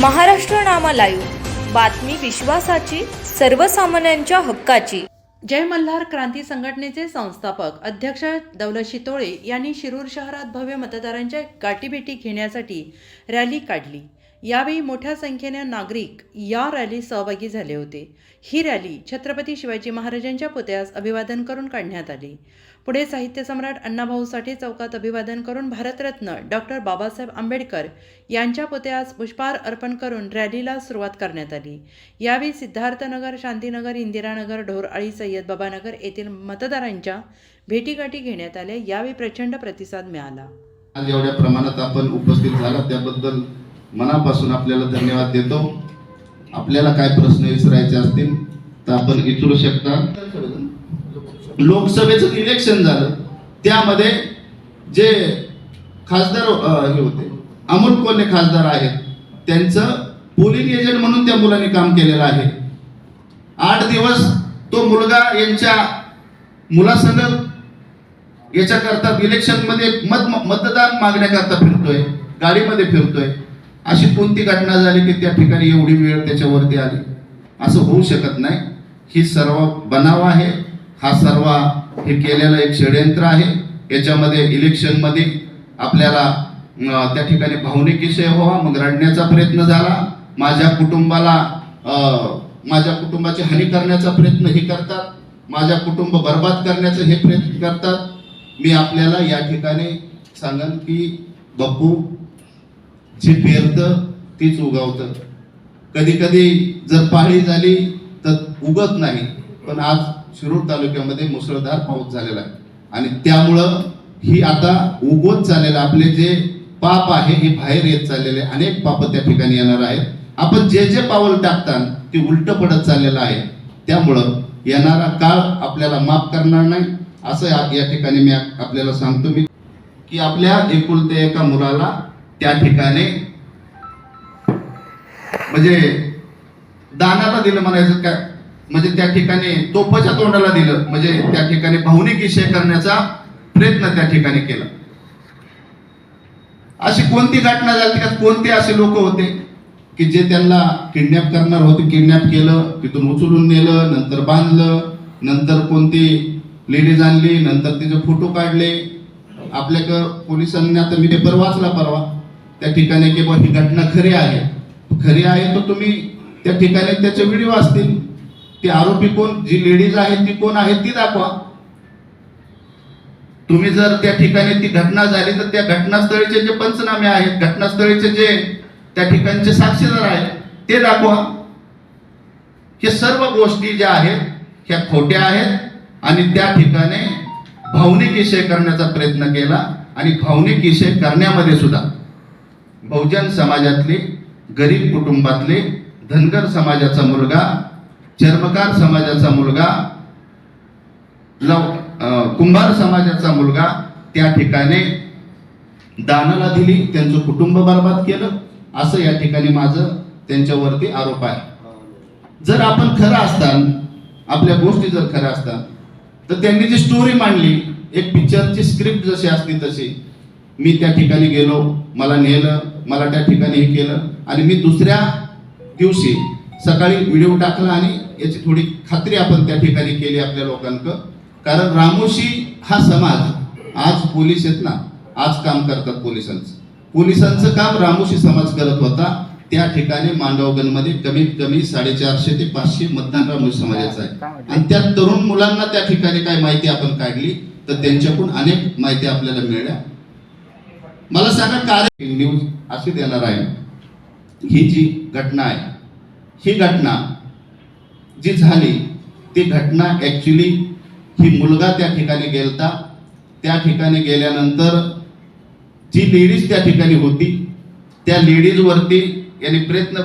Maharashtra Nama live. बातमी विश्वासाची सर्वसामान्यांच्या हक्काची. जय मल्हार क्रांती संघटनेचे संस्थापक अध्यक्ष दौलत शितोळे यांनी शिरूर शहरात भव्य मतदारांच्या गाठीभेटी घेण्यासाठी रॅली काढली. यावेळी मोठ्या संख्येने नागरिक या रॅलीत सहभागी झाले होते. ही रॅली छत्रपती शिवाजी महाराजांच्या पुतळ्यास अभिवादन करून काढण्यात आली. पुढे साहित्य सम्राट अण्णाभाऊ साठे चौकात अभिवादन करून भारतरत्न डॉक्टर बाबासाहेब आंबेडकर यांच्या पुतळ्यास पुष्पहार अर्पण करून रॅलीला सुरुवात करण्यात आली. यावेळी सिद्धार्थनगर शांतीनगर इंदिरानगर ढोरआळी सय्यदबाबानगर येथील मतदारांच्या भेटीगाठी घेण्यात आल्या. यावेळी प्रचंड प्रतिसाद मिळाला. आज एवढ्या प्रमाणात आपण उपस्थित झाला त्याबद्दल मनापासून आपल्याला धन्यवाद देतो. आपल्याला काय प्रश्न विचारायचे असतील तर आपण विचारू शकता. लोकसभेचं इलेक्शन झालं. त्यामध्ये जे खासदार हे होते अमोल कोल्हे खासदार आहेत. त्यांचं पोलिंग एजंट म्हणून त्या मुलांनी काम केलेलं आहे. आठ दिवस तो मुलगा यांच्या मुलासंग याच्याकरता इलेक्शनमध्ये मत मतदान मागण्याकरता फिरतोय गाडीमध्ये फिरतोय. अशी कोणती घटना झाली की त्या ठिकाणी एवढी वेळ त्याच्यावरती आली? असं होऊ शकत नाही. ही सर्व बनाव आहे. हा सर्व हे केलेलं एक षडयंत्र आहे. याच्यामध्ये इलेक्शनमध्ये आपल्याला त्या ठिकाणी भावनिक विषय व्हावा मग रडण्याचा प्रयत्न झाला. माझ्या कुटुंबाला माझ्या कुटुंबाची हानी करण्याचा प्रयत्न हे करतात. माझ्या कुटुंब बर्बाद करण्याचा हे प्रयत्न करतात. मी आपल्याला या ठिकाणी सांगन की बप्पू जे पेरतं तीच उगवतं. कधी कधी जर पाळी झाली तर उगत नाही. पण आज शिरूर तालुक्यामध्ये मुसळधार पाऊस झालेला आहे. आणि त्यामुळं ही आता उगवत चाललेलं आपले जे पाप आहे हे बाहेर येत चाललेले अनेक पाप त्या ठिकाणी येणार आहेत. आपण जे जे पावल टाकतात ते उलट पडत चाललेलं आहे. त्यामुळं येणारा काळ आपल्याला माफ करणार नाही. असं या- या ठिकाणी मी आपल्याला सांगतो मी की आपल्या एकुलते एका मुलाला त्या ठिकाणी म्हणजे दानाला दिलं म्हणायचं काय म्हणजे त्या ठिकाणी तोफाच्या तोंडाला दिलं. म्हणजे त्या ठिकाणी भावनिक विषय करण्याचा प्रयत्न त्या ठिकाणी केला. अशी कोणती घटना झाली? का कोणते असे लोक होते की जे त्यांना किडनॅप करणार होते? किडनॅप केलं तिथून उचलून नेलं नंतर बांधलं नंतर कोणती लेडीज आणली नंतर तिचे फोटो काढले. आपल्याकडं पोलिसांनी आता मी पेपर वाचला परवा. त्या ठिकाणी की बाबा ही घटना खरी आहे. खरी आहे तर तुम्ही त्या ठिकाणी त्याचे व्हिडिओ असतील. ते आरोपी कोण? जी लेडीज आहे ती कोण आहे ती दाखवा. तुम्ही जर त्या ठिकाणी ती घटना झाली तर त्या घटनास्थळीचे जे पंचनामे आहेत घटनास्थळीचे जे त्या ठिकाणचे साक्षीदार आहेत ते दाखवा. हे सर्व गोष्टी ज्या आहेत ह्या खोट्या आहेत आणि त्या ठिकाणी भावनिक विषय करण्याचा प्रयत्न केला आणि भावनिक विषय करण्यामध्ये सुद्धा बहुजन समाजातले गरीब कुटुंबातले धनगर समाजाचा मुलगा चर्मकार समाजाचा मुलगा लव कुंभार समाजाचा मुलगा त्या ठिकाणी दानाला दिली त्यांचं कुटुंब बर्बाद केलं. असं या ठिकाणी माझं त्यांच्यावरती आरोप आहे. जर आपण खरं असतान आपल्या गोष्टी जर खऱ्या असतात तर त्यांनी जी स्टोरी मांडली एक पिक्चरची स्क्रिप्ट जशी असते तशी मी त्या ठिकाणी गेलो मला नेलं मला त्या ठिकाणी हे केलं आणि मी दुसऱ्या दिवशी सकाळी व्हिडिओ टाकला आणि याची थोडी खात्री आपण त्या ठिकाणी केली आपल्या लोकांक कारण रामोशी हा समाज आज पोलीस आहेत ना आज काम करतात पोलिसांचं. पोलिसांचं काम रामोशी समाज करत होता. त्या ठिकाणी मांडवगणमध्ये कमीत कमी साडेचारशे ते पाचशे मतदान रामोशी समाजाचं आहे. आणि त्या तरुण मुलांना त्या ठिकाणी काय माहिती आपण काढली तर त्यांच्याकडून अनेक माहिती आपल्याला मिळाल्या. मला सांगा कार्य न्यूज अशी देणार आहे. ही जी घटना आहे ही घटना जी झाली ती घटना ॲक्च्युली ही मुलगा त्या ठिकाणी गेलता. त्या ठिकाणी गेल्यानंतर जी लेडीज त्या ठिकाणी होती त्या लेडीजवरती याने यांनी प्रयत्न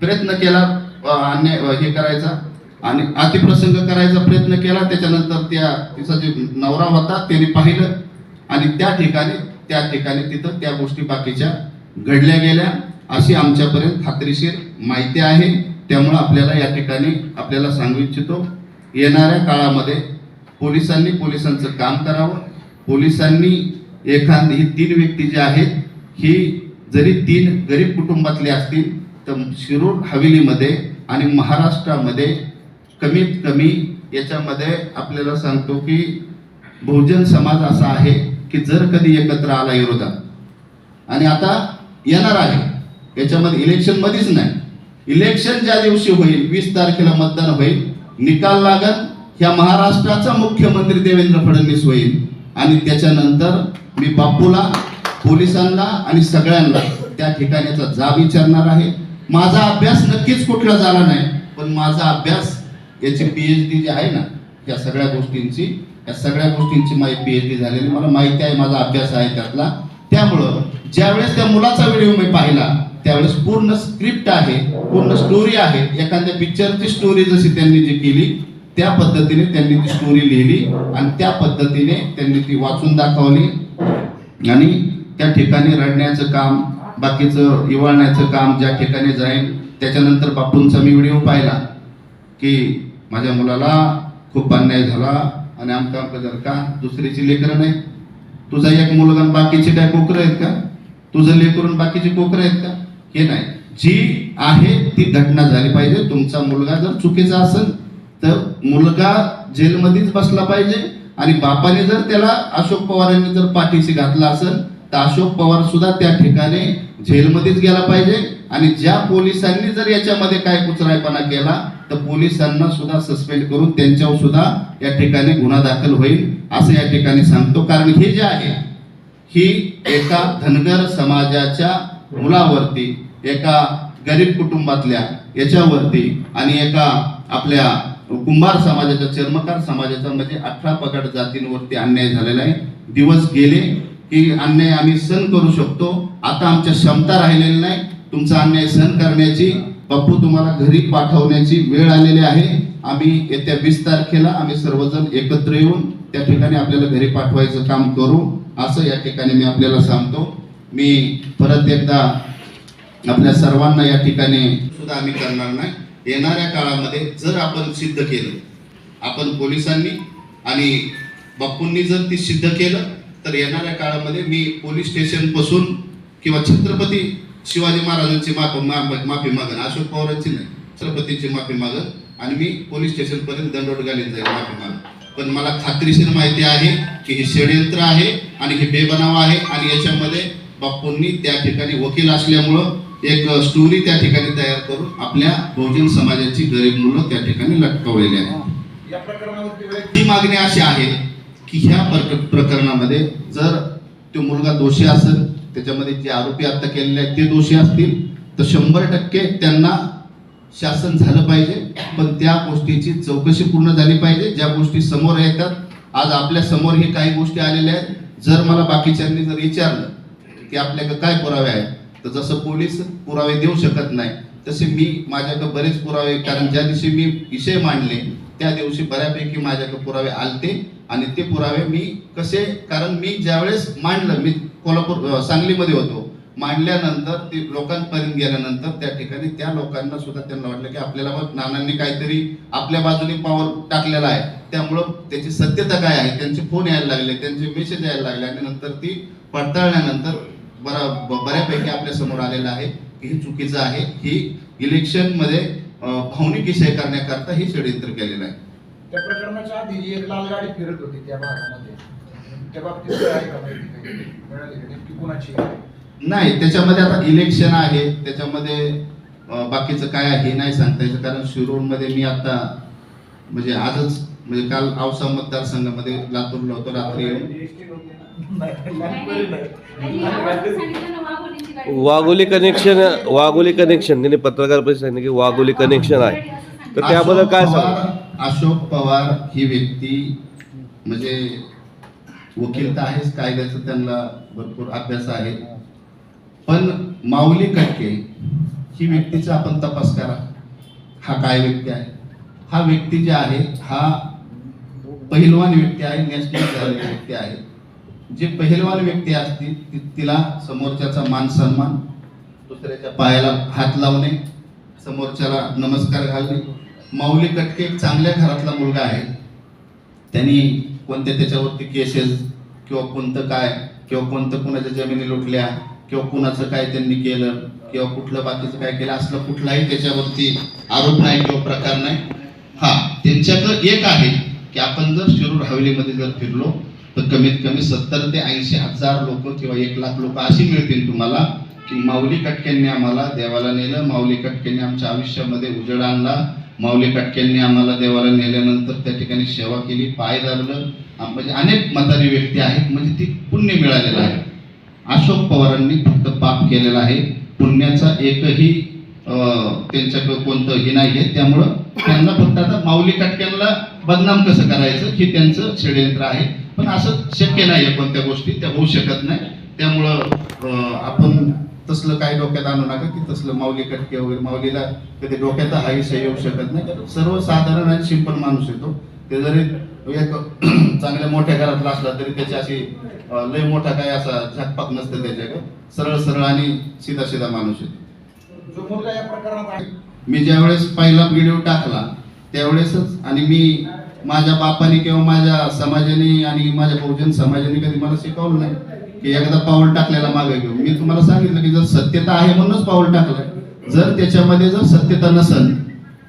प्रयत्न केला आणण्या अन्याय हे करायचा आणि अतिप्रसंग करायचा प्रयत्न केला. त्याच्यानंतर त्या तिचा जे नवरा होता त्याने पाहिलं आणि त्या ठिकाणी त्या ठिकाणी तिथं त्या गोष्टी बाकीच्या घडल्या गेल्या. अशी आमच्यापर्यंत खात्रीशीर माहिती आहे. त्यामुळं आपल्याला या ठिकाणी आपल्याला सांगू इच्छितो येणाऱ्या काळामध्ये पोलिसांनी पोलिसांचं काम करावं. पोलिसांनी एखादी ही तीन व्यक्ती जी आहेत ही जरी तीन गरीब कुटुंबातले असतील तर शिरूर हवेलीमध्ये आणि महाराष्ट्रामध्ये कमीत कमी याच्यामध्ये आपल्याला सांगतो की बहुजन समाज असा आहे की जर कधी एकत्र आला विरोधात. आणि आता येणार आहे. याच्यामध्ये इलेक्शनमध्येच नाही. इलेक्शन ज्या दिवशी होईल वीस तारखेला मतदान होईल निकाल लागल ह्या महाराष्ट्राचा मुख्यमंत्री देवेंद्र फडणवीस होईल. आणि त्याच्यानंतर मी बापूला पोलिसांना आणि सगळ्यांना त्या ठिकाणीचा जाब विचारणार आहे. माझा अभ्यास नक्कीच कुठला झाला नाही पण माझा अभ्यास याची पीएच डी जी आहे ना या सगळ्या गोष्टींची या सगळ्या गोष्टींची माझी पीएच डी झालेली. मला माहिती आहे माझा अभ्यास आहे त्यातला. त्यामुळं ज्यावेळेस त्या मुलाचा व्हिडिओ मी पाहिला त्यावेळेस पूर्ण स्क्रिप्ट आहे पूर्ण स्टोरी आहे. एखाद्या पिक्चरची स्टोरी जशी त्यांनी जी केली त्या पद्धतीने त्यांनी ती स्टोरी लिहिली आणि त्या पद्धतीने त्यांनी ती वाचून दाखवली. आणि त्या ठिकाणी रडण्याचं काम बाकीचं इवाळण्याचं काम ज्या ठिकाणी जाईल त्याच्यानंतर बापूंचा मी व्हिडिओ पाहिला की माझ्या मुलाला खूप अन्याय झाला आणि आमका आमका जर का दुसरीची लेकरं नाही तुझा एक मुलगा आणि बाकीचे काय कोकरं आहेत का? तुझं लेकरून बाकीचे कोकरं आहेत का? हे नाही. जी आहे ती घटना झाली पाहिजे. तुमचा मुलगा जर चुकीचा असेल तर मुलगा जेलमध्येच बसला पाहिजे आणि बापाने जर त्याला अशोक पवारांनी जर पाठीशी घातला असेल तर अशोक पवार सुद्धा त्या ठिकाणी जेलमध्येच गेला पाहिजे. आणि ज्या पोलिसांनी जर याच्यामध्ये काय कुचरायपणा केला तर पोलिसांना सुद्धा सस्पेंड करून त्यांच्यावर सुद्धा या ठिकाणी गुन्हा दाखल होईल असं या ठिकाणी सांगतो. कारण हे जे आहे ही एका धनगर समाजाच्या मुलावरती एका गरीब कुटुंबातल्या याच्यावरती आणि एका आपल्या कुंभार समाजाच्या चर्मकार समाजाचा म्हणजे अठरा पगड जातींवरती अन्याय झालेला आहे. दिवस गेले की अन्याय आम्ही सहन करू शकतो. आता आमच्या क्षमता राहिलेली नाही. तुमचा अन्याय सहन करण्याची पप्पू तुम्हाला घरी पाठवण्याची वेळ आलेली आहे. आम्ही येत्या वीस तारखेला आम्ही सर्वजण एकत्र येऊन त्या ठिकाणी आपल्याला घरी पाठवायचं काम करू. असं या ठिकाणी मी आपल्याला सांगतो. मी परत एकदा आपल्या सर्वांना या ठिकाणी सुद्धा आम्ही करणार नाही. येणाऱ्या काळामध्ये जर आपण सिद्ध केलं आपण पोलिसांनी आणि बाप्पूंनी जर ती सिद्ध केलं तर येणाऱ्या काळामध्ये मी पोलीस स्टेशनपासून किंवा छत्रपती शिवाजी महाराजांची माफी मा- माफी मागन अशोक पवारांची नाही छत्रपतींची माफी मागन आणि मी पोलीस स्टेशनपर्यंत दंडोट घालीन जाईल माफी मागन. पण मला खात्रीशीर माहिती आहे की हे षडयंत्र आहे आणि हे बेबनाव आहे आणि याच्यामध्ये बापूंनी त्या ठिकाणी वकील असल्यामुळं एक स्टोरी त्या ठिकाणी तयार करून आपल्या बहुजन समाजाची गरीब मुलं त्या ठिकाणी लटकवलेली आहेत. ही मागणी अशी आहे की ह्या प्रक- प्रकरणामध्ये जर तो मुलगा दोषी असेल त्याच्यामध्ये जे आरोपी आता केलेले आहेत ते दोषी असतील तर शंभर टक्के त्यांना शासन झालं पाहिजे. पण त्या गोष्टीची चौकशी पूर्ण झाली पाहिजे. ज्या गोष्टी समोर येतात आज आपल्यासमोर हे काही गोष्टी आलेल्या आहेत. जर मला बाकीच्यांनी जर विचारलं की आपल्याकडे काय पुरावे आहेत? तर जसं पोलीस पुरावे देऊ शकत नाही तसे मी माझ्याकडे बरेच पुरावे कारण ज्या दिवशी मी विषय मांडले त्या दिवशी बऱ्यापैकी माझ्याकडे पुरावे आलते आणि ते पुरावे मी कसे कारण मी ज्यावेळेस मांडलं मी कोल्हापूर सांगलीमध्ये होतो. मांडल्यानंतर ते लोकांपर्यंत गेल्यानंतर त्या ठिकाणी त्या लोकांना सुद्धा त्यांना वाटलं की आपल्याला मग नानांनी काहीतरी आपल्या बाजूने पावर टाकलेला आहे. त्यामुळं त्याची सत्यता काय आहे? त्यांचे फोन यायला लागले त्यांचे मेसेज यायला लागले आणि नंतर ती पडताळल्यानंतर बरा बऱ्यापैकी आपल्यासमोर आलेलं आहे की हे चुकीचं आहे. ही इलेक्शनमध्ये अं, भावनिक विषय करण्याकरता हे षडयंत्र केलेलं आहे. त्या प्रकरणाच्या आधी जी एक लाल गाडी फिरत होती त्या भागामध्ये. त्या बाबतीत काय आहे का माहिती काही? मिळाली का? नेमकी कुणाची आहे? नाही त्याच्यामध्ये आता इलेक्शन आहे. त्याच्यामध्ये अं, बाकीचं काय आहे हे नाही सांगता यायचं. कारण शिरूरमध्ये मी आता म्हणजे आजच म्हणजे काल औसा मतदारसंघामध्ये लातूरला होतो रात्री येऊन. वाघोली कनेक्शन वाघोली कनेक्शन त्यांनी पत्रकार परिषद सांगितलं की वाघोली कनेक्शन आहे. तर त्याबद्दल काय सांग? अशोक पवार ही व्यक्ती म्हणजे वकील तर आहेच कायद्याचा त्यांना भरपूर अभ्यास आहे. पण माऊली कटके ही व्यक्तीचा आपण तपास करा. हा काय व्यक्ती आहे? हा व्यक्ती जे आहे हा पहिलवान व्यक्ती आहे नॅशनल झालेली व्यक्ती आहे. जे पहिलवान व्यक्ती असतील ती- तिला समोरच्याचा मान सन्मान दुसऱ्याच्या पायाला हात लावणे समोरच्याला नमस्कार घालणे. माऊली कटके एक चांगल्या घरातला मुलगा आहे. त्यांनी कोणत्या त्याच्यावरती केसेस किंवा कोणतं काय किंवा कोणतं कोणाच्या जमिनी लुटल्या किंवा कुणाचं काय त्यांनी केलं किंवा कुठलं बाकीचं काय केलं असलं कुठलाही त्याच्यावरती आरोप नाही किंवा प्रकार नाही. हा त्यांच्याकडं एक आहे. की आपण जर शिरूर हवेलीमध्ये जर फिरलो तर कमीत कमी सत्तर ते ऐंशी हजार लोक किंवा एक लाख लोक अशी मिळतील तुम्हाला की माऊली कटक्यांनी आम्हाला देवाला नेलं माऊली कटक्यांनी आमच्या आयुष्यामध्ये उजेड आणला माऊली कटक्यांनी आम्हाला देवाला नेल्यानंतर त्या ठिकाणी सेवा केली पाय दाबलं. म्हणजे अनेक म्हातारी व्यक्ती आहेत म्हणजे ती पुण्य मिळालेलं आहे. अशोक पवारांनी फक्त पाप केलेला आहे. पुण्याचा एकही त्यांच्याकडे कोणतं हे नाही आहे. त्यामुळं त्यांना फक्त आता माऊली कटक्यांना बदनाम कसं करायचं हे त्यांचं षडयंत्र आहे. पण असं शक्य नाही आहे कोणत्या गोष्टी त्या होऊ शकत नाही. त्यामुळं आपण तसलं काय डोक्यात आणू नका की तसलं माऊली कटके वगैरे माऊलीला कधी डोक्यात हा विषय येऊ शकत नाही. कारण सर्वसाधारण आणि सिंपल माणूस येतो. ते जरी एक चांगल्या मोठ्या घरातला असला तरी त्याची अशी लय मोठा काय असा झकपाक नसतं त्याच्याकडे. सरळ सरळ आणि सीधा सीधा माणूस येतो. जो मुलगा या प्रकरणात आहे. मी ज्यावेळेस पहिला व्हिडिओ टाकला त्यावेळेसच आणि मी माझ्या बापाने किंवा माझ्या समाजाने आणि माझ्या बहुजन समाजाने कधी मला शिकवलं नाही की एकदा पाऊल टाकलेला मागे घेऊ मी तुम्हाला सांगितलं की जर सत्यता आहे म्हणूनच पाऊल टाकलंय जर त्याच्यामध्ये जर सत्यता नसेल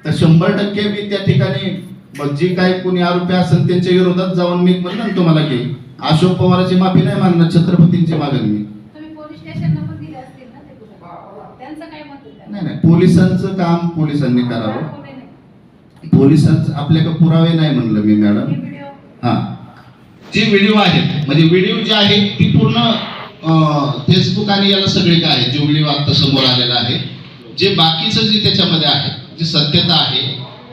तर शंभर टक्के मी त्या ठिकाणी मग जी काही कोणी आरोपी असेल त्यांच्या विरोधात जाऊन मी म्हणलं तुम्हाला की अशोक पवाराची माफी नाही मागणार छत्रपतींची मी तुम्ही पोलीस स्टेशनला पण दिले असतील ना ते कुठं त्यांचं काय मत आहे नाही. नाही पोलिसांचं काम पोलिसांनी करावं. पोलिसांचं आपल्याकडे पुरावे नाही म्हणलं मी मॅडम. हे जे व्हिडिओ आहेत म्हणजे व्हिडिओ जे आहे ती पूर्ण फेसबुक आणि याला सगळे काय आहे जो व्हिडिओ आता समोर आलेला आहे जे बाकीचं जे त्याच्यामध्ये आहे जी सत्यता आहे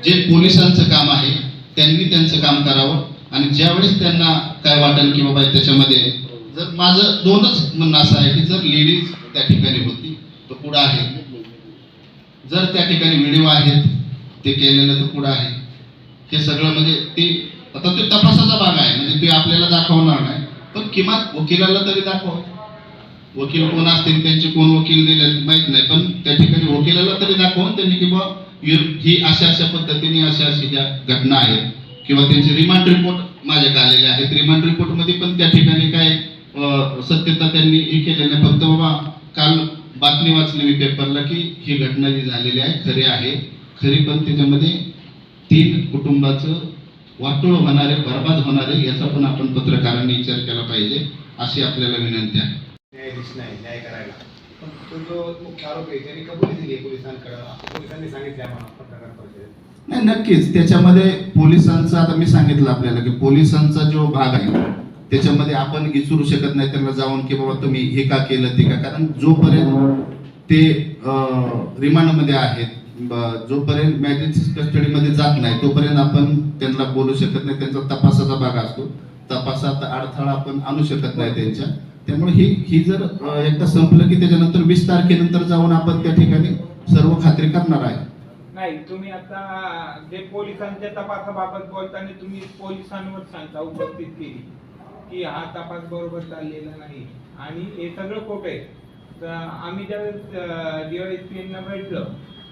जे पोलिसांचं काम आहे त्यांनी त्यांचं काम करावं. आणि ज्यावेळेस त्यांना काय वाटेल की बाबा त्याच्यामध्ये जर माझं दोनच म्हणणं असं आहे की जर लेडीज त्या ठिकाणी होती तर पुढं आहे. जर त्या ठिकाणी व्हिडिओ आहेत ते केलेलं तर पुढं आहे? हे सगळं म्हणजे ते आता ते तपासाचा भाग आहे म्हणजे ते आपल्याला दाखवणार नाही. पण किमान वकिलाला तरी दाखवा. वकील कोण असतील त्यांचे कोण वकील दिले माहीत नाही. पण त्या ठिकाणी वकिलाला तरी दाखवून त्यांनी किंवा ही अशा अशा पद्धतीने अशा अशा ज्या घटना आहेत किंवा त्यांचे रिमांड रिपोर्ट माझ्याकडे आलेले आहेत. रिमांड रिपोर्टमध्ये पण त्या ठिकाणी काय सत्यता त्यांनी हे केलेलं नाही. फक्त बाबा काल बातमी वाचली मी पेपरला की ही घटना जी झालेली आहे खरी आहे. खरी पण त्याच्यामध्ये तीन कुटुंबाचं वाटोळ होणारे बर्बाद होणारे याचा पण आपण पत्रकारांनी विचार केला पाहिजे अशी आपल्याला विनंती आहे. न्यायाधीश नाही न्याय करायला. पण तो जो मुख्य आरोपी आहे त्यांनी कबुली दिली आहे पोलिसांकडे. पोलिसांनी सांगितले आम्हाला पत्रकार परिषदेत. नाही नक्कीच. त्याच्यामध्ये पोलिसांचं आता मी सांगितलं आपल्याला की पोलिसांचा जो भाग आहे त्याच्यामध्ये आपण विचारू शकत नाही त्यांना जाऊन की बाबा तुम्ही हे का केलं ते का? कारण जोपर्यंत ते रिमांडमध्ये आहेत जोपर्यंत मॅजिस्ट्रेट कस्टडीमध्ये जात नाही तोपर्यंत आपण त्यांना बोलू शकत नाही त्यांचा तपासाचा भाग असतो. तपासात अडथळा आपण आणू शकत नाही त्यांच्या. त्यामुळे ही ही जर एकदा संपलं की त्याच्यानंतर वीस तारखेनंतर जाऊन आपण त्या ठिकाणी सर्व खात्री करणार आहे. नाही तुम्ही आता जे पोलिसांच्या तपासाबाबत बोलताना तुम्ही पोलिसांवर सांगता उपस्थित केली. की हा तपास बरोबर चाललेला नाही. आणि हे सगळं खोटे आहे. तर आम्ही ज्यावेळेस डीवायएसपीना भेटलो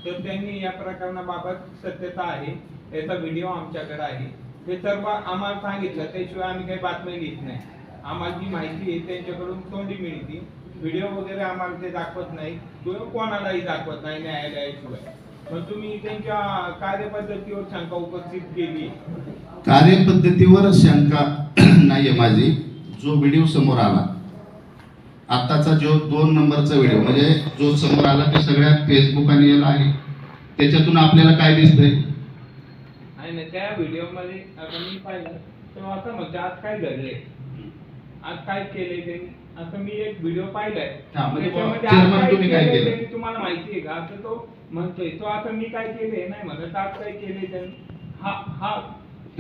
तर त्यांनी या प्रकरणाबाबत सत्यता आहे. याचा व्हिडिओ आमच्याकडे आहे. ते सर्व आम्हाला सांगितलं. त्याशिवाय आम्ही काही बातम्या घेत नाही. आम्हाला जी माहिती आहे त्यांच्याकडून तोंडी मिळते. व्हिडिओ वगैरे आम्हाला ते दाखवत नाही. किंवा कोणालाही दाखवत नाही न्यायालयाशिवाय. तुम्ही त्यांच्या कार्यपद्धतीवर शंका उपस्थित केली. कार्यपद्धतीवर शंका नाहीये माझी. जो व्हिडिओ समोर आला. आताचा जो दोन नंबरचा व्हिडिओ म्हणजे जो समोर आला ते सगळ्या फेसबुक आणि याला आहे. त्याच्यातून आपल्याला काय दिसतंय? आणि ना त्या व्हिडिओमध्ये आता मी पाहिलं. तेव्हा असं म्हणते आज काय घडले आज काय केले त्यांनी असं मी एक व्हिडिओ पाहिलाय. म्हणजे त्याच्यामध्ये chairman आज काय तुम्ही काय केलंय केलं? त्यांनी तुम्हाला माहिती आहे का तो म्हणतोय तो आता मी काय केले नाही म्हणत आज काय केले त्यांनी? हा हा.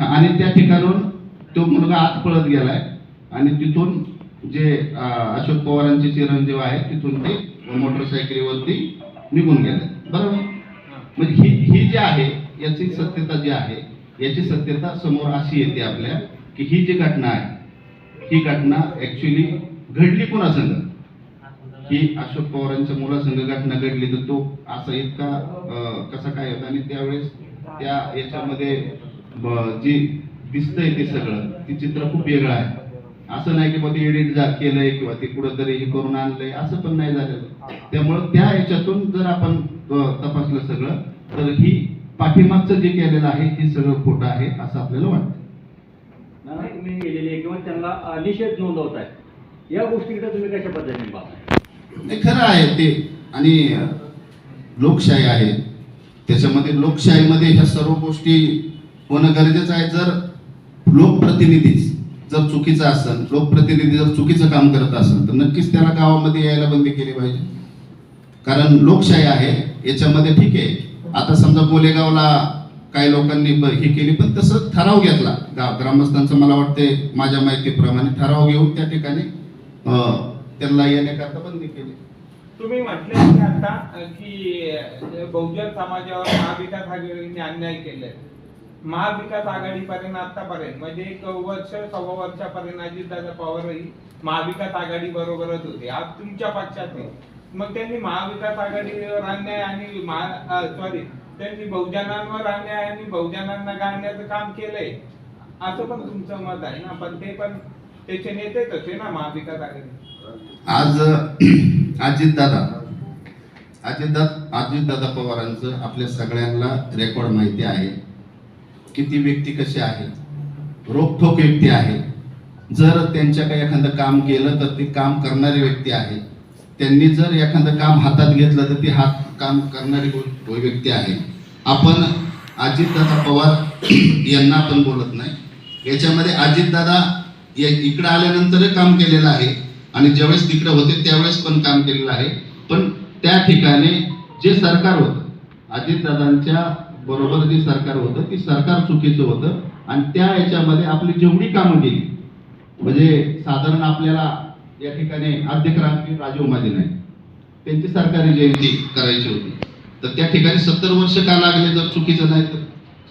आणि त्या ठिकाणून तो मुलगा आत पळत गेलाय आणि तिथून जे अं, अशोक पवारांचे चिरंजीव आहेत तिथून ते मोटरसायकलीवरती निघून गेले. बरोबर? हा. म्हणजे ही ही जी आहे याची सत्यता जी आहे याची सत्यता समोर अशी येते आपल्या की ही जी घटना आहे ही घटना ऍक्च्युली घडली कोणासंग ही अशोक पवारांच्या मुलासंग घटना घडली तर तो असा इतका कसा काय होता? आणि त्यावेळेस त्या याच्यामध्ये जे जी दिसतंय ते सगळं ते चित्र खूप वेगळं आहे. असं नाही की मग ते एडिट जा केलंय किंवा ते कुठंतरी हे करून आणलंय असं पण नाही झालेलं. त्यामुळं त्या याच्यातून जर आपण तपासलं सगळं तर ही पाठीमागचं जे केलेलं आहे हे सगळं खोटं आहे असं आपल्याला वाटतं. तुम्ही गेलेले आहे किंवा त्यांना निषेध नोंदवत आहे या गोष्टीकडे तुम्ही कशा पद्धतीने पाहताय? नाही खरं आहे ते. आणि लोकशाही आहे. त्याच्यामध्ये लोकशाहीमध्ये ह्या सर्व गोष्टी होणं गरजेचं आहे. जर लोकप्रतिनिधी जर चुकीचं असेल लोकप्रतिनिधी जर चुकीचं काम करत असेल तर नक्कीच त्याला गावामध्ये यायला बंदी केली पाहिजे. कारण लोकशाही आहे याच्यामध्ये ठीक आहे. आता समजा मोलेगावला काही लोकांनी हे केली पण तसं ठराव घेतला. गाव ग्रामस्थांचं मला वाटते माझ्या माहितीप्रमाणे ठराव घेऊन त्या ठिकाणी त्यांना येण्याकरता बंदी केली. तुम्ही म्हटले की आता की बहुजन समाजावर महाविकास आघाडीने अन्याय केलाय महाविकास आघाडीपर्यंत आतापर्यंत म्हणजे एक वर्ष सव्वा वर्षापर्यंत अजितदादा पवारही महाविकास आघाडी बरोबरच होते. आज तुमच्या पक्षात मग त्यांनी महाविकास आघाडीवर अन्याय आणि सॉरी त्यांनी बहुजनांवर अन्याय आणि बहुजनांना गाळण्याचं काम केलंय. असं पण तुमचं मत आहे ना? पण ते पण त्याचे नेते तसे ना महाविकास आघाडी आज अजितदादा. अजितदादा अजितदादा पवारांचं आपल्या सगळ्यांना रेकॉर्ड माहिती आहे किती व्यक्ती कशी आहे. रोखोक व्यक्ती आहे. जर त्यांच्या काही एखादं काम केलं तर ती काम करणारी व्यक्ती आहे. त्यांनी जर एखादं काम हातात घेतलं तर ती हात काम करणारी व्यक्ती आहे. आपण अजितदादा पवार यांना आपण बोलत नाही. याच्यामध्ये अजितदादा या- इकडे आल्यानंतर काम केलेलं आहे. आणि ज्यावेळेस तिकडे होते त्यावेळेस पण काम केलेलं आहे. पण त्या ठिकाणी जे सरकार होतं अजितदादांच्या बरोबर जे सरकार होतं ते सरकार चुकीचं होतं. आणि त्या याच्यामध्ये आपली जेवढी कामं केली म्हणजे साधारण आपल्याला या ठिकाणी आद्य क्रांती राजीव उमाजी नाही. त्यांची सरकारी जयंती करायची होती. तर त्या ठिकाणी सत्तर वर्ष का लागले जर चुकीचं नाही तर?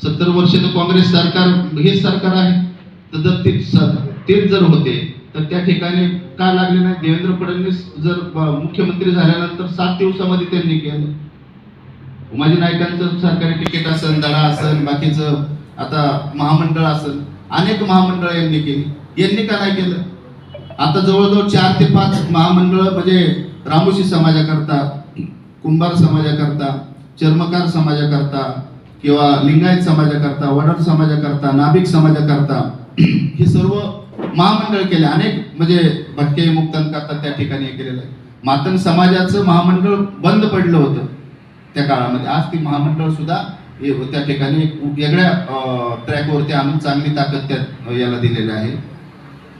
सत्तर वर्ष तर काँग्रेस सरकार हेच सरकार आहे. तर जर ते तेच जर होते तर त्या ठिकाणी का लागले नाही देवेंद्र फडणवीस जर मुख्यमंत्री झाल्यानंतर सात दिवसामध्ये त्यांनी केलं. उमाजी नायकांचं सरकारी तिकीट असेल दडा असेल बाकीचं आता महामंडळ असेल अनेक महामंडळ यांनी केली. यांनी का नाही केलं? आता जवळजवळ चार ते पाच महामंडळ म्हणजे रामोशी समाजाकरता कुंभार समाजाकरता चर्मकार समाजाकरता किंवा लिंगायत समाजाकरता वडार समाजाकरता नाभिक समाजाकरता हे सर्व महामंडळ केले अनेक म्हणजे भटके मुक्तांकरता त्या ठिकाणी हे केलेलं आहे मातन समाजाचं महामंडळ बंद पडलं होतं त्या काळामध्ये. आज ती महामंडळ सुद्धा हे त्या ठिकाणी वेगळ्या ट्रॅकवरती आणून चांगली ताकद त्या याला दिलेली आहे.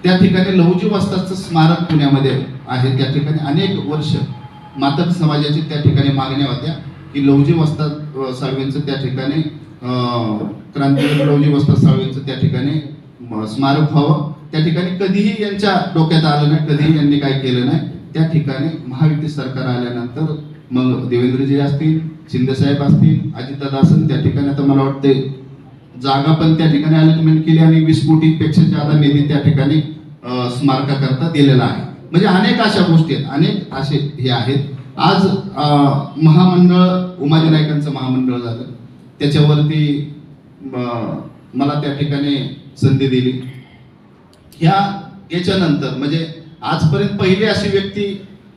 त्या ठिकाणी लहुजी वस्ताचं स्मारक पुण्यामध्ये आहे. त्या ठिकाणी अनेक वर्ष मातक समाजाची त्या ठिकाणी मागण्या होत्या की लहुजी वस्ताद साळवेंचं त्या ठिकाणी क्रांती क्रांतीवीर लहुजी वस्ताद साळवेंचं त्या ठिकाणी स्मारक व्हावं. त्या ठिकाणी कधीही यांच्या डोक्यात आलं नाही कधीही यांनी काय केलं नाही. त्या ठिकाणी महायुती सरकार आल्यानंतर मग देवेंद्रजी असतील शिंदेसाहेब असतील अजितदादा असेल त्या ठिकाणी आता मला वाटते जागा पण त्या ठिकाणी अलॉटमेंट केली आणि वीस कोटीपेक्षा जादा निधी त्या ठिकाणी स्मारकाकरता दिलेला आहे. म्हणजे अनेक अशा गोष्टी आहेत अनेक असे हे आहेत. आज महामंडळ उमाजी नायकांचं महामंडळ झालं. त्याच्यावरती मला त्या ठिकाणी संधी दिली. ह्या याच्यानंतर म्हणजे आजपर्यंत पहिली अशी व्यक्ती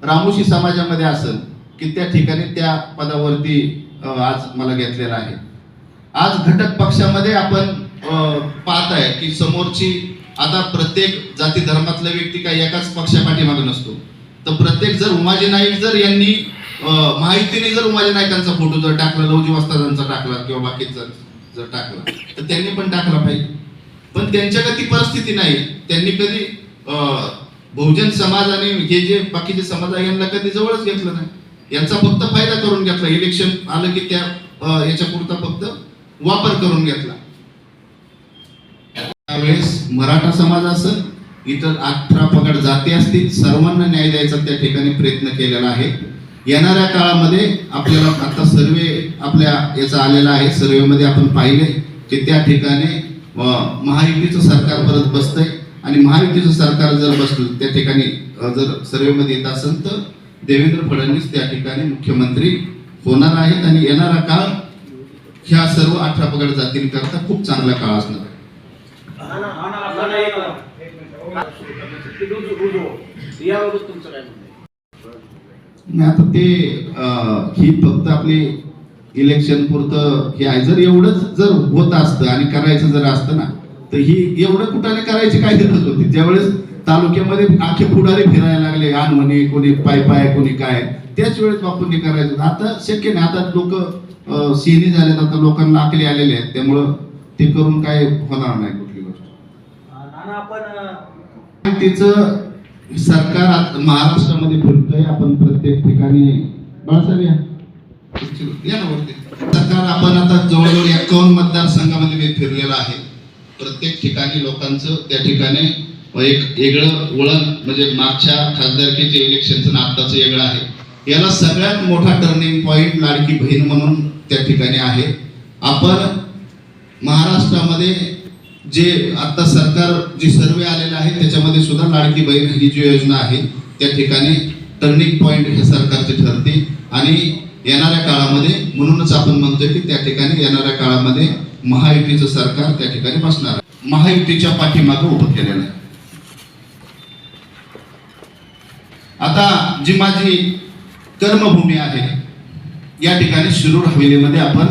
रामोशी समाजामध्ये असेल की त्या ठिकाणी त्या पदावरती आज मला घेतलेला आहे. आज घटक पक्षामध्ये आपण पाहत आहे की समोरची आता प्रत्येक जाती धर्मातला व्यक्ती काही एकाच पक्षापाठीमागे नसतो. तर प्रत्येक जर उमाजी नाईक जर यांनी माहितीने जर उमाजी नाईकांचा फोटो जर टाकला लवजी वस्तादांचा टाकला किंवा बाकीचा जर टाकला तर त्यांनी पण टाकला पाहिजे. पण त्यांच्याकडे ती परिस्थिती नाही. त्यांनी कधी बहुजन समाज आणि हे जे बाकीचे समाज आहे यांना कधी जवळच घेतलं नाही. यांचा फक्त फायदा करून घेतला. इलेक्शन आलं की त्या याच्या पुरता फक्त वापर करून घेतला. त्यावेळेस मराठा समाज असेल इतर अठरा पगड जाती असतील सर्वांना न्याय द्यायचा त्या ठिकाणी प्रयत्न केलेला आहे. येणाऱ्या काळामध्ये आपल्याला आता सर्वे आपल्या याचा आलेला आहे. सर्वेमध्ये आपण पाहिले की त्या ठिकाणी महायुतीचं सरकार परत बसतंय. आणि महायुतीचं सरकार जर बसलं त्या ठिकाणी जर सर्वेमध्ये येत असेल तर देवेंद्र फडणवीस त्या ठिकाणी मुख्यमंत्री होणार आहेत आणि येणारा काळ ह्या सर्व अठरा पगड जातींकरता खूप चांगला काळ असणार आहे. आता ते ही फक्त आपली इलेक्शन पुरतं हे आहे. जर एवढंच जर होत असतं आणि करायचं जर असतं ना तर ही एवढं कुठाने करायची काय गरज होती. ज्यावेळेस तालुक्यामध्ये आखे पुढारी फिरायला लागले आण म्हणे कोणी पाय पाय कोणी काय त्याच वेळेस बापूंनी करायचं. आता शक्य नाही. आता लोक सिनी झालेत. आता लोकांना आकली आलेले आहेत. त्यामुळं ते करून काय होणार नाही कुठली गोष्ट. आपण तिचं सरकार महाराष्ट्रामध्ये फिरतोय. आपण प्रत्येक ठिकाणी बाळासाहेब या ना वरती. सरकार आपण आता जवळजवळ एकावन्न मतदारसंघामध्ये मी फिरलेला आहे. प्रत्येक ठिकाणी लोकांचं त्या ठिकाणी एक वेगळं वळण म्हणजे मागच्या खासदारकीचे इलेक्शनचं आत्ताचं वेगळं आहे. याला सगळ्यात मोठा टर्निंग पॉईंट लाडकी बहीण म्हणून त्या ठिकाणी आहे. आपण महाराष्ट्रामध्ये जे आता सरकार जी सर्वे आलेला आहे त्याच्यामध्ये सुद्धा लाडकी बहीण ही जी योजना आहे त्या ठिकाणी टर्निंग पॉईंट हे सरकारचे ठरते. आणि येणाऱ्या काळामध्ये म्हणूनच आपण म्हणतोय की त्या ठिकाणी येणाऱ्या काळामध्ये महायुतीचं सरकार त्या ठिकाणी बसणार आहे. महायुतीच्या पाठीमागं उभं केलेलं आहे. आता जी माझी कर्मभूमी आहे या ठिकाणी शिरूर हवेलीमध्ये आपण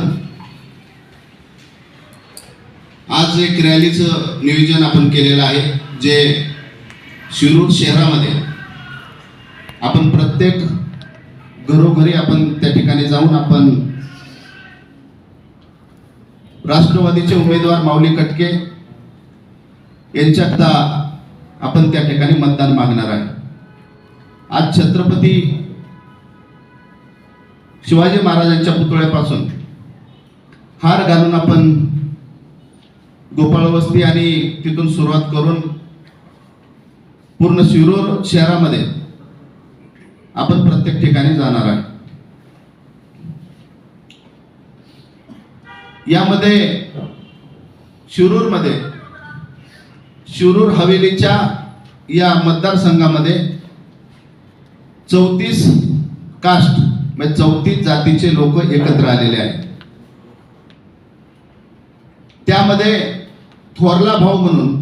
आज एक रॅलीचं नियोजन आपण केलेलं आहे जे शिरूर शहरामध्ये आपण प्रत्येक घरोघरी आपण त्या ठिकाणी जाऊन आपण राष्ट्रवादीचे उमेदवार माऊली कटके यांच्याकरता आपण त्या ठिकाणी मतदान मागणार आहे. आज छत्रपती शिवाजी महाराजांच्या पुतळ्यापासून हार घालून आपण गोपाळ वस्ती आणि तिथून सुरुवात करून पूर्ण शिरूर शहरामध्ये आपण प्रत्येक ठिकाणी जाणार आहे. यामध्ये शिरूरमध्ये शिरूर हवेलीच्या या मतदारसंघामध्ये चौतीस कास्ट म्हणजे चौतीस जातीचे लोक एकत्र आलेले आहेत. त्यामध्ये थोरला भाऊ म्हणून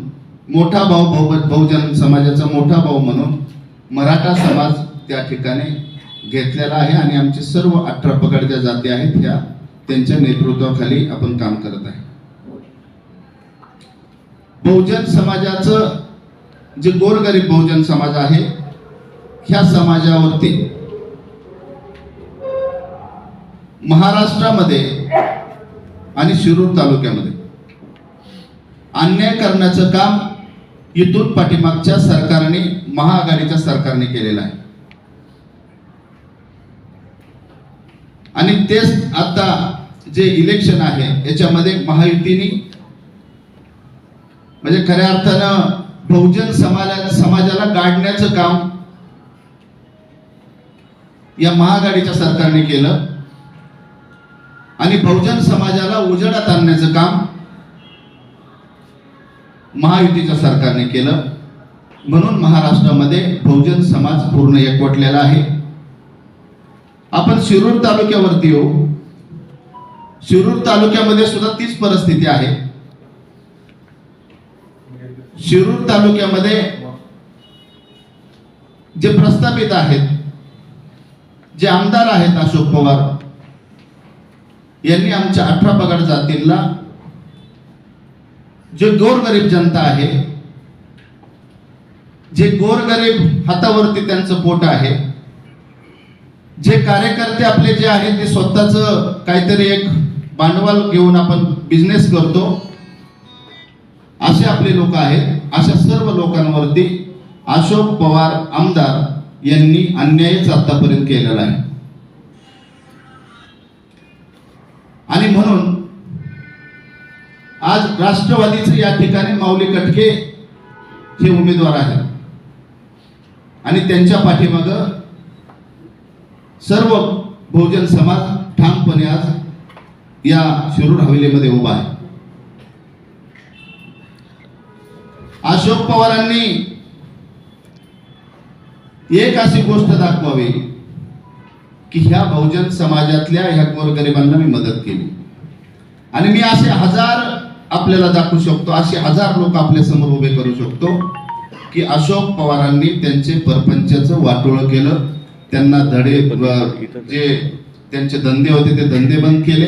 मोठा भाऊ बहुजन समाजाचा मोठा भाऊ म्हणून मराठा समाज त्या ठिकाणी घेतलेला आहे आणि आमचे सर्व अठरा पकडच्या ज्या जाती आहेत ह्या त्यांच्या नेतृत्वाखाली आपण काम करत आहे. बहुजन समाजाचं जे गोरगरीब बहुजन समाज आहे ह्या समाजावरती महाराष्ट्रामध्ये आणि शिरूर तालुक्यामध्ये अन्याय करण्याचं काम इथून पाठीमागच्या सरकारने महाआघाडीच्या सरकारने केलेलं आहे. आणि तेच आता जे इलेक्शन आहे याच्यामध्ये महायुतीने म्हणजे खऱ्या अर्थानं बहुजन समाजा समाजाला गाडण्याचं काम या महाआघाडीच्या सरकारने केलं. आणि बहुजन समाजाला उजेडात आणण्याचं काम महायुतीच्या सरकारने केलं. म्हणून महाराष्ट्रामध्ये बहुजन समाज पूर्ण एकवटलेला आहे. आपण शिरूर तालुक्यावरती येऊ. शिरूर तालुक्यामध्ये सुद्धा तीच परिस्थिती आहे. शिरूर तालुक्यामध्ये जे प्रस्थापित आहेत जे आमदार आहेत अशोक पवार यांनी आमच्या अठरा पगड जातींना जे गोरगरीब जनता आहे जे गोरगरीब हातावरती त्यांचं पोट आहे जे कार्यकर्ते आपले जे आहेत ते स्वतःच काहीतरी एक भांडवल घेऊन आपण बिझनेस करतो. असे आपले लोक आहेत. अशा सर्व लोकांवरती अशोक पवार आमदार यांनी अन्यायच आतापर्यंत केलेला आहे. आणि म्हणून आज राष्ट्रवादीचे या ठिकाणी माऊली कटके हे उमेदवार आहेत. आणि त्यांच्या पाठीमागं सर्व बहुजन समाज ठामपणे आज या शिरूर हवेलीमध्ये उभा आहे. अशोक पवारांनी एक अशी गोष्ट दाखवावी की ह्या बहुजन समाजातल्या ह्या गोरगरिबांना मी मदत केली. आणि मी असे हजार आपल्याला दाखवू शकतो असे हजार लोक आपल्यासमोर उभे करू शकतो की अशोक पवारांनी त्यांचे परपंचाचं वाटोळं केलं त्यांना धडे जे त्यांचे धंदे होते ते धंदे बंद केले.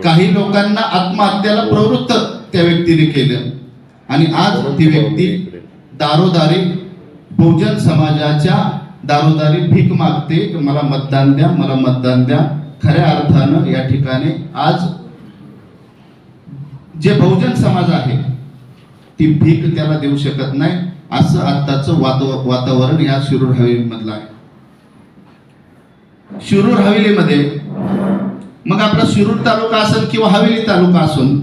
काही लोकांना आत्महत्याला प्रवृत्त त्या व्यक्तीने केलं. आणि आज ती व्यक्ती दारोदारी बहुजन समाजाच्या दारोदारी भीक मागते. की मला मतदान द्या मला मतदान द्या. खऱ्या अर्थानं या ठिकाणी आज जे बहुजन समाज आहे ती भीक त्याला देऊ शकत नाही. असं आत्ताचं वाताव- वातावरण या शिरूर हवेलीमधलं आहे. शिरूर हवेलीमध्ये. मग आपला शिरूर तालुका असेल किंवा हवेली तालुका असून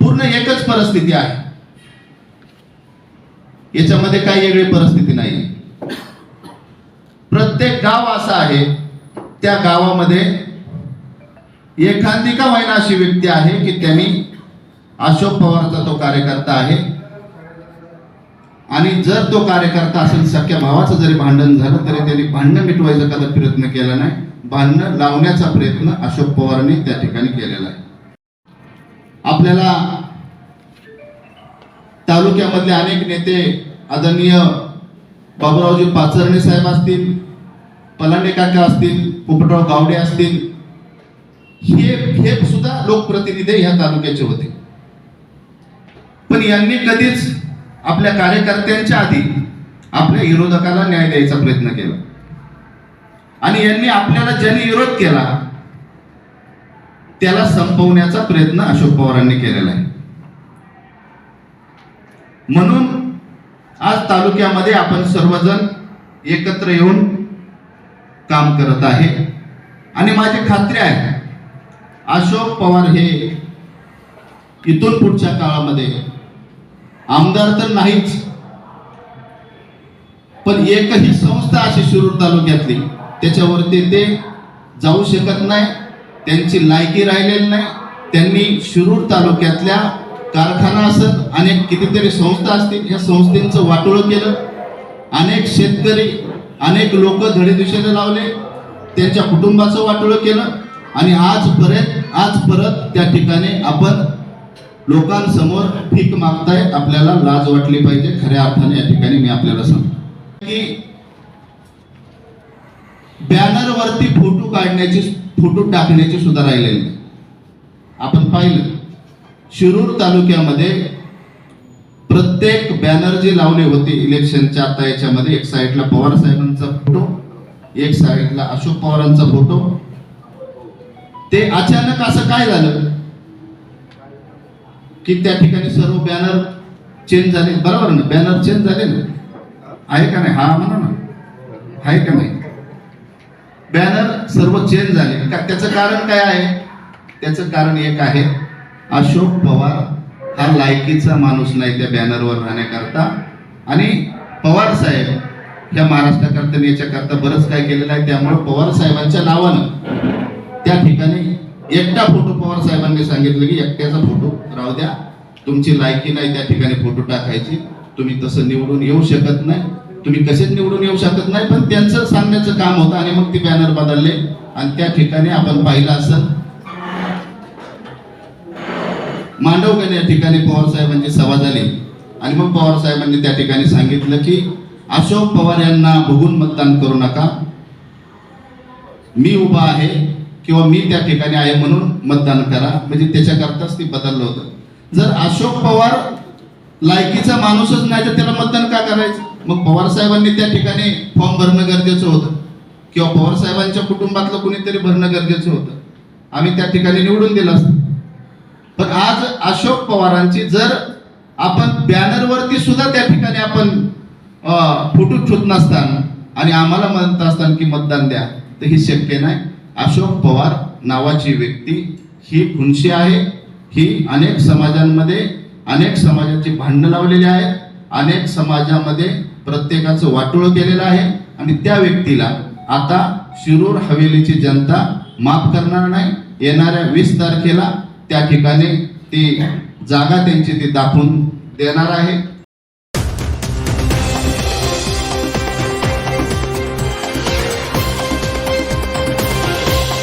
पूर्ण एकच परिस्थिती आहे. याच्यामध्ये काही वेगळी परिस्थिती नाही. प्रत्येक गाव असं आहे त्या गावामध्ये एखादी का होईना अशी व्यक्ती आहे की त्यांनी अशोक पवारचा तो कार्यकर्ता आहे आणि जर तो कार्यकर्ता असेल सख्या भावाचं जरी भांडण झालं तरी त्यांनी भांडणं मिटवायचा कदा प्रयत्न केला नाही. भांडणं लावण्याचा प्रयत्न अशोक पवारांनी त्या ठिकाणी केलेला आहे. आपल्याला तालुक्यामधले अनेक नेते आदरणीय बाबुरावजी पाचरणे साहेब असतील पलांडे काका असतील पोपटराव गावडे असतील हे हे सुद्धा लोकप्रतिनिधी ह्या तालुक्याचे होते. पण यांनी कधीच आपल्या कार्यकर्त्यांच्या आधी आपल्या विरोधकाला न्याय द्यायचा प्रयत्न केला. आणि यांनी आपल्याला ज्यांनी विरोध केला त्याला संपवण्याचा प्रयत्न अशोक पवारांनी केलेला आहे. म्हणून आज तालुक्यामध्ये आपण सर्वजण एकत्र येऊन काम करत आहे. आणि माझी खात्री आहे अशोक पवार हे इथून पुढच्या काळामध्ये आमदार तर नाहीच. पण एकही संस्था अशी शिरूर तालुक्यातली त्याच्यावरती ते जाऊ शकत नाही त्यांची लायकी राहिलेली नाही. त्यांनी शिरूर तालुक्यातल्या कारखाना असत अनेक कितीतरी संस्था असतील या संस्थेचं वाटोळं केलं. अनेक शेतकरी अनेक लोक धडे दिशेने लावले त्यांच्या कुटुंबाचं वाटोळं केलं. आणि आज परत आज परत त्या ठिकाणी आपण लोकांसमोर भीक मागताय आपल्याला लाज वाटली पाहिजे. खऱ्या अर्थाने या ठिकाणी मी आपल्याला सांगतो. की बॅनरवरती फोटो काढण्याची फोटो टाकण्याची सुद्धा राहिलेली नाही. आपण पाहिलं शिरूर तालुक्यामध्ये प्रत्येक बॅनर जे लावले होते इलेक्शनच्या आता याच्यामध्ये एक साईडला पवार साहेबांचा फोटो एक साईडला अशोक पवारांचा फोटो. ते अचानक असं काय झालं? की त्या ठिकाणी सर्व बॅनर चेंज झाले. बरोबर ना? बॅनर चेंज झाले ना? आहे का नाही? हा म्हणा ना. आहे का नाही? बॅनर सर्व चेंज झाले. का त्याचं कारण काय आहे? त्याचं कारण एक आहे अशोक पवार हा लायकीचा माणूस नाही त्या बॅनरवर राहण्याकरता. आणि पवार साहेब ह्या महाराष्ट्राकरता याच्याकरता बरंच काय केलेलं आहे. त्यामुळे पवार साहेबांच्या नावानं त्या ठिकाणी एकटा फोटो पवार साहेबांनी सांगितलं की एकट्याचा फोटो राहू द्या. तुमची लायकी नाही त्या ठिकाणी फोटो टाकायची. तुम्ही तसं निवडून येऊ शकत नाही. तुम्ही कसेच निवडून येऊ शकत नाही पण त्यांचं सांगण्याचं काम होतं आणि मग ते बॅनर बदलले. आणि त्या ठिकाणी आपण पाहिलं असं. मांडवगण या ठिकाणी पवार साहेबांची सभा झाली. आणि मग पवार साहेबांनी त्या ठिकाणी सांगितलं की अशोक पवार यांना बघून मतदान करू नका. मी उभा आहे. किंवा मी त्या ठिकाणी आहे म्हणून मतदान करा. म्हणजे त्याच्याकरताच ते बदललं होतं. जर अशोक पवार लायकीचा माणूसच नाही तर त्याला मतदान का करायचं? मग पवार साहेबांनी त्या ठिकाणी फॉर्म भरणं गरजेचं होतं. किंवा पवार साहेबांच्या कुटुंबातलं कुणीतरी भरणं गरजेचं होतं. आम्ही त्या ठिकाणी निवडून दिलं असतं. पण आज अशोक पवारांची जर आपण बॅनरवरती सुद्धा त्या ठिकाणी आपण फुटून ठेवत नसताना आणि आम्हाला म्हणत असताना की मतदान द्या तर हे शक्य नाही. अशोक पवार नावाची व्यक्ती. ही खुनशी आहे. ही अनेक समाजांमध्ये अनेक समाजाची भांडणं लावलेली आहेत. अनेक समाजामध्ये प्रत्येकाचं वाटोळ केलेलं आहे. आणि त्या व्यक्तीला आता शिरूर हवेलीची जनता माफ करणार नाही. येणाऱ्या वीस तारखेला त्या ठिकाणी ती जागा त्यांची ती दाखवून देणार आहे.